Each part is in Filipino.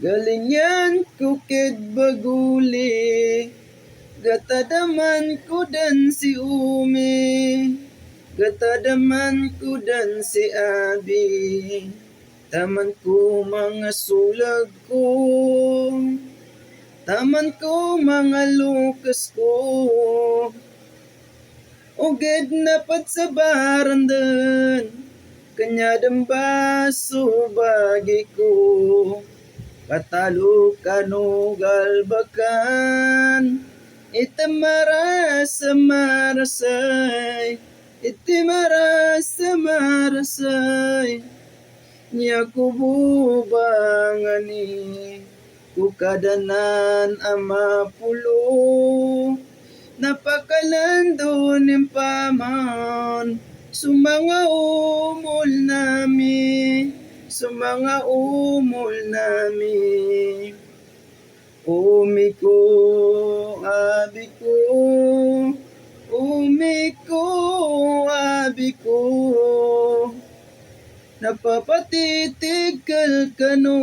Galingan kukid baguli. Gatadaman ko dan si Umi. Gatadaman ko dan si Abi. Taman ko mga sulag ko. Taman ko mga lukas ko. Ugad na pat sa barandan. Kanya baso bagi ko Katalo kanugal bakan Itamara sa marasay Itimara sa marasay Niya kububangani Kukadanan ama pulo Napakalando ng paman Sumanga umol nami Sumanga umol nami Umi ko, abi ko. Umi ko, abi ko Napapatitikal ka no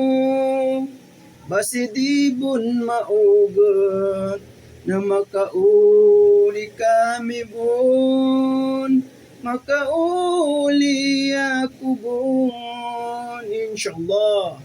Basidibon maugat Na makauli kami bon Makauli معكم إن شاء الله